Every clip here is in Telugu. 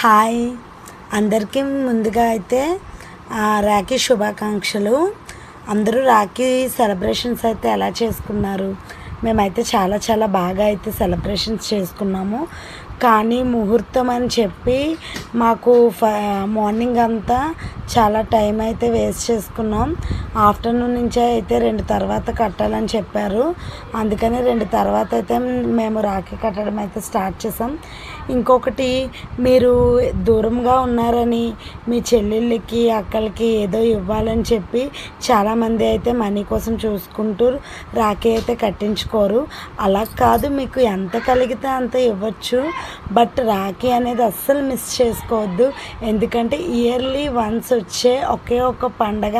హాయ్. అందరికీ ముందుగా అయితే రాఖీ శుభాకాంక్షలు. అందరూ రాఖీ సెలబ్రేషన్స్ అయితే ఎలా చేసుకున్నారు? మేమైతే చాలా చాలా బాగా అయితే సెలబ్రేషన్స్ చేసుకున్నాము. కానీ ముహూర్తం అని చెప్పి మాకు ఫ మార్నింగ్ అంతా చాలా టైం అయితే వేస్ట్ చేసుకున్నాం. ఆఫ్టర్నూన్ నుంచే అయితే రెండు తర్వాత కట్టాలని చెప్పారు. అందుకని రెండు తర్వాత అయితే మేము రాఖీ కట్టడం అయితే స్టార్ట్ చేసాం. ఇంకొకటి మీరు దూరంగా ఉన్నారని మీ చెల్లెళ్ళకి అక్కలకి ఏదో ఇవ్వాలని చెప్పి చాలామంది అయితే మనీ కోసం చూసుకుంటూ రాఖీ అయితే కట్టించుకోరు. అలా కాదు మీకు ఎంత కలిగితే అంత ఇవ్వచ్చు. బట్ రాఖీ అనేది అస్సలు మిస్ చేసుకోవద్దు. ఎందుకంటే ఇయర్లీ వన్స్ వచ్చే ఒకే ఒక పండగ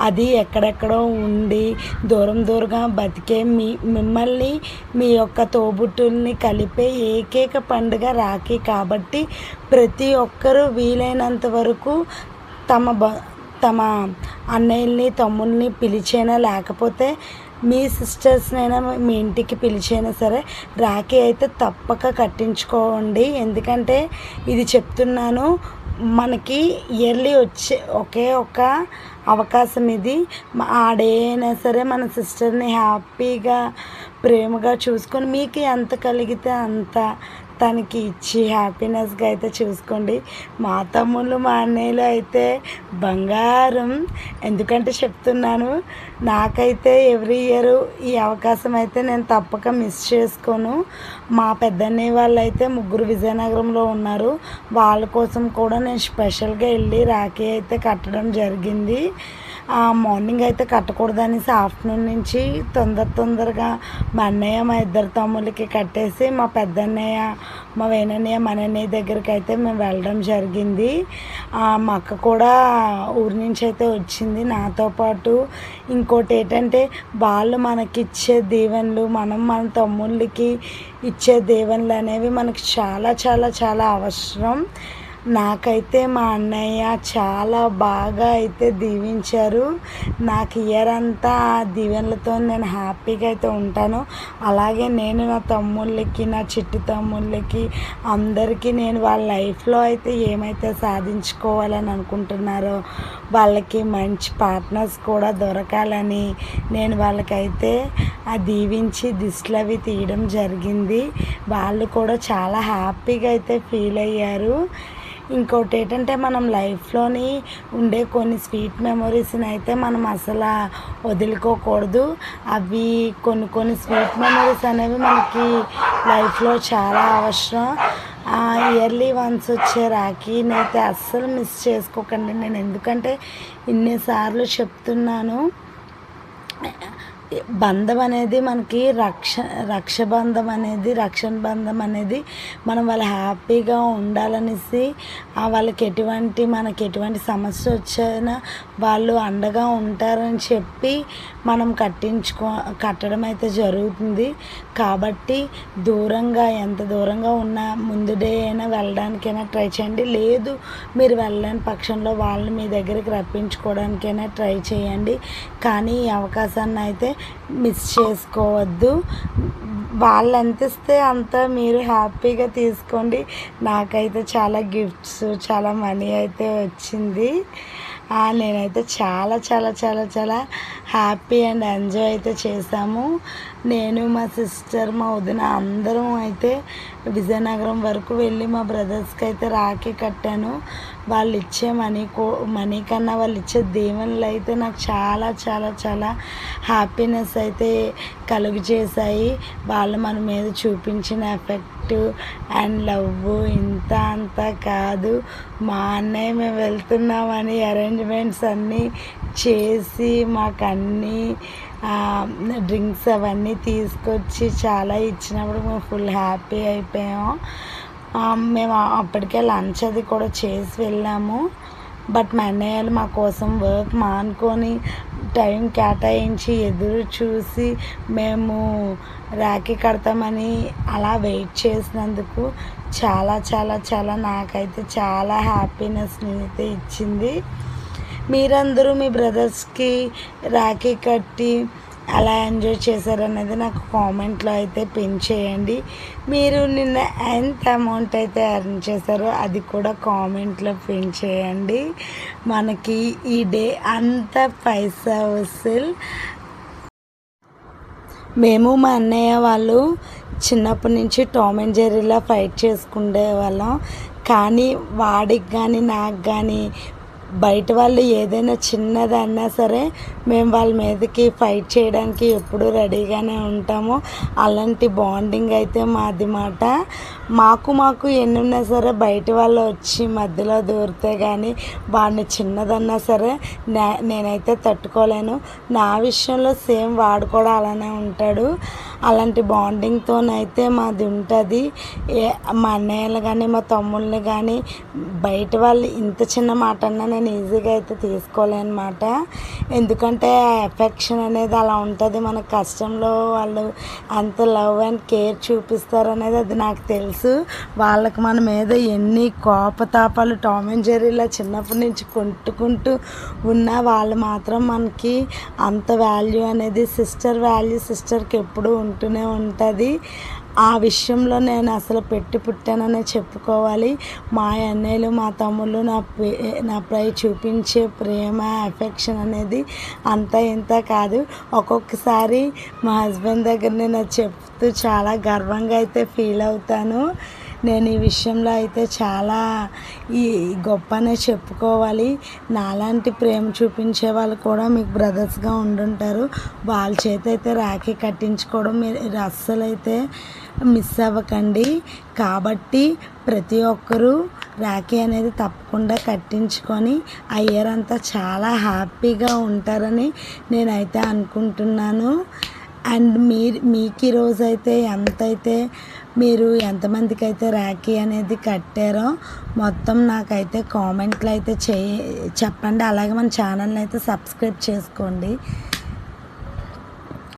అది ఎక్కడెక్కడో ఉండి దూరం దూరంగా బతికే మీ మిమ్మల్ని మీ యొక్క తోబుట్టుల్ని కలిపే ఏకైక పండుగ రాఖీ కాబట్టి ప్రతి ఒక్కరూ వీలైనంత వరకు తమ బ తమ అన్నయ్యల్ని తమ్ముల్ని పిలిచేనా లేకపోతే మీ సిస్టర్స్నైనా మీ ఇంటికి పిలిచైనా సరే రాఖీ అయితే తప్పక కట్టించుకోండి. ఎందుకంటే ఇది చెప్తున్నాను మనకి ఇయర్లీ వచ్చే ఒకే ఒక అవకాశం ఇది. ఆడైనా సరే మన సిస్టర్ని హ్యాపీగా ప్రేమగా చూసుకొని మీకు ఎంత కలిగితే అంత తనకి ఇచ్చి హ్యాపీనెస్గా అయితే చూసుకోండి. మా తమ్ముళ్ళు మా అన్నయ్యలు అయితే బంగారం. ఎందుకంటే చెప్తున్నాను నాకైతే ఎవ్రీ ఇయర్ ఈ అవకాశం అయితే నేను తప్పక మిస్ చేసుకోను. మా పెద్దన్నయ్య వాళ్ళు అయితే ముగ్గురు విజయనగరంలో ఉన్నారు. వాళ్ళ కోసం కూడా నేను స్పెషల్గా వెళ్ళి రాఖీ అయితే కట్టడం జరిగింది. ఆ మార్నింగ్ అయితే కట్టకూడదనేసి ఆఫ్టర్నూన్ నుంచి తొందర తొందరగా మా అన్నయ్య మా ఇద్దరు తమ్ముళ్ళకి కట్టేసి మా పెద్దన్నయ్య మా వేనన్నయ్య మా అన్నయ్య దగ్గరికి అయితే మేము వెళ్ళడం జరిగింది. మా అక్క కూడా ఊరి నుంచి అయితే వచ్చింది. నాతో పాటు ఇంకోటి ఏంటంటే వాళ్ళు మనకిచ్చే దీవెనలు మనం మన తమ్ముళ్ళకి ఇచ్చే దీవెనలు అనేవి మనకి చాలా చాలా చాలా అవసరం. నాకైతే మా అన్నయ్య చాలా బాగా అయితే దీవించారు. నాకు ఇయర్ అంతా ఆ దీవెనలతో నేను హ్యాపీగా అయితే ఉంటాను. అలాగే నేను నా తమ్ముళ్ళకి నా చిట్టి తమ్ముళ్ళకి అందరికీ నేను వాళ్ళ లైఫ్లో అయితే ఏమైతే సాధించుకోవాలని అనుకుంటున్నారో వాళ్ళకి మంచి పార్ట్నర్స్ కూడా దొరకాలని నేను వాళ్ళకైతే ఆ దీవించి దిష్టిలు అవి తీయడం జరిగింది. వాళ్ళు కూడా చాలా హ్యాపీగా అయితే ఫీల్ అయ్యారు. ఇంకోటి ఏంటంటే మనం లైఫ్లోని ఉండే కొన్ని స్వీట్ మెమొరీస్ని అయితే మనం అసలు వదులుకోకూడదు. అవి కొన్ని కొన్ని స్వీట్ మెమొరీస్ అనేవి మనకి లైఫ్లో చాలా అవసరం. ఇయర్లీ వన్స్ వచ్చే రాఖీ అయితే అస్సలు మిస్ చేసుకోకండి. నేను ఎందుకంటే ఇన్నిసార్లు చెప్తున్నాను. బంధం అనేది మనకి రక్ష రక్షబంధం అనేది రక్షణ బంధం అనేది మనం వాళ్ళు హ్యాపీగా ఉండాలనేసి వాళ్ళకి ఎటువంటి మనకి ఎటువంటి సమస్య వచ్చినా వాళ్ళు అండగా ఉంటారని చెప్పి మనం కట్టించుకో కట్టడం అయితే జరుగుతుంది. కాబట్టి దూరంగా ఎంత దూరంగా ఉన్నా ముందు డే అయినా వెళ్ళడానికైనా ట్రై చేయండి. లేదు మీరు వెళ్ళని పక్షంలో వాళ్ళని మీ దగ్గరికి రప్పించుకోవడానికైనా ట్రై చేయండి. కానీ ఈ అవకాశాన్ని అయితే మిస్ చేసుకోవద్దు. వాళ్ళు ఎంత ఇస్తే అంత మీరు హ్యాపీగా తీసుకోండి. నాకైతే చాలా గిఫ్ట్స్ చాలా మనీ అయితే వచ్చింది. నేనైతే చాలా చాలా చాలా చాలా హ్యాపీ అండ్ ఎంజాయ్ అయితే చేసాము నేను మా సిస్టర్ మా వదిన అందరం అయితే విజయనగరం వరకు వెళ్ళి మా బ్రదర్స్కి అయితే రాఖీ కట్టాను. వాళ్ళు ఇచ్చే మనీ కో మనీ కన్నా వాళ్ళు ఇచ్చే దీవెనలు అయితే నాకు చాలా చాలా చాలా హ్యాపీనెస్ అయితే కలుగు చేశాయి. వాళ్ళు మన మీద చూపించిన ఎఫెక్ట్ అండ్ లవ్ ఇంత అంతా కాదు. మా అన్నయ్య మేము వెళ్తున్నామని అరేంజ్మెంట్స్ అన్నీ చేసి మాకు అన్నీ డ్రింక్స్ అవన్నీ తీసుకొచ్చి చాలా ఇచ్చినప్పుడు మేము ఫుల్ హ్యాపీ అయిపోయాము మేము అప్పటికే లంచ్ అది కూడా చేసి వెళ్ళాము. బట్ మా అన్నయ్యలు మా కోసం వర్క్ మానుకొని టైం కేటాయించి ఎదురు చూసి మేము రాఖీ కడతామని అలా వెయిట్ చేసినందుకు చాలా చాలా చాలా నాకైతే చాలా హ్యాపీనెస్ని అయితే ఇచ్చింది. మీరందరూ మీ బ్రదర్స్కి రాఖీ కట్టి ఎలా ఎంజాయ్ చేశారనేది నాకు కామెంట్లో అయితే పిన్ చేయండి. మీరు నిన్న ఎంత అమౌంట్ అయితే ఎర్న్ చేశారో అది కూడా కామెంట్లో పిన్ చేయండి. మనకి ఈ డే అంత పైసా వసూల్. మేము మా అన్నయ్య వాళ్ళు చిన్నప్పటి నుంచి టామ్ అండ్ జెర్రీలా ఫైట్ చేసుకునే వాళ్ళం. కానీ వాడికి కానీ నాకు కానీ బయట వాళ్ళు ఏదైనా చిన్నది అన్నా సరే మేము వాళ్ళ మీదకి ఫైట్ చేయడానికి ఎప్పుడూ రెడీగానే ఉంటాము. అలాంటి బాండింగ్ అయితే మాది మాట. మాకు మాకు ఎన్ని ఉన్నా సరే బయట వాళ్ళు వచ్చి మధ్యలో దూరితే కానీ వాడిని చిన్నదన్నా సరే నే నేనైతే తట్టుకోలేను. నా విషయంలో సేమ్ వాడు కూడా అలానే ఉంటాడు. అలాంటి బాండింగ్తోనైతే మాది ఉంటుంది. ఏ మా అన్నయ్యలు కానీ మా తమ్ముళ్ళని కానీ బయట వాళ్ళు ఇంత చిన్న మాట అన్నా నేను ఈజీగా అయితే తీసుకోలేనమాట. ఎందుకంటే ఆ ఎఫెక్షన్ అనేది అలా ఉంటుంది. మన కష్టంలో వాళ్ళు అంత లవ్ అండ్ కేర్ చూపిస్తారు అనేది అది నాకు తెలుసు. వాళ్ళకి మన మీద ఎన్ని కోపతాపాలు టామ్ అండ్ జెర్రీలా చిన్నప్పటి నుంచి కొట్టుకుంటూ ఉన్నా వాళ్ళు మాత్రం మనకి అంత వాల్యూ అనేది సిస్టర్ వాల్యూ సిస్టర్కి ఎప్పుడూ ఉంటూనే ఉంటుంది. ఆ విషయంలో నేను అసలు పెట్టి పుట్టాననే చెప్పుకోవాలి. మా అన్నయ్యలు మా తమ్ముళ్ళు నా పే నాపై చూపించే ప్రేమ అఫెక్షన్ అనేది అంత ఇంత కాదు. ఒక్కొక్కసారి మా హస్బెండ్ దగ్గర నేను చెప్తూ చాలా గర్వంగా అయితే ఫీల్ అవుతాను. నేను ఈ విషయంలో అయితే చాలా ఈ గొప్పనే చెప్పుకోవాలి. నాలాంటి ప్రేమ చూపించే వాళ్ళు కూడా మీకు బ్రదర్స్గా ఉండుంటారు. వాళ్ళ చేత అయితే రాఖీ కట్టించుకోవడం మీరు అస్సలు అయితే మిస్ అవ్వకండి. కాబట్టి ప్రతి ఒక్కరూ రాఖీ అనేది తప్పకుండా కట్టించుకొని ఆ ఇయర్ అంతా చాలా హ్యాపీగా ఉంటారని నేనైతే అనుకుంటున్నాను. అండ్ మీరు మీకు ఈరోజు అయితే ఎంతైతే మీరు ఎంతమందికి అయితే రాఖీ అనేది కట్టారో మొత్తం నాకైతే కామెంట్లు అయితే చే చెప్పండి. అలాగే మన ఛానల్ని అయితే సబ్స్క్రైబ్ చేసుకోండి.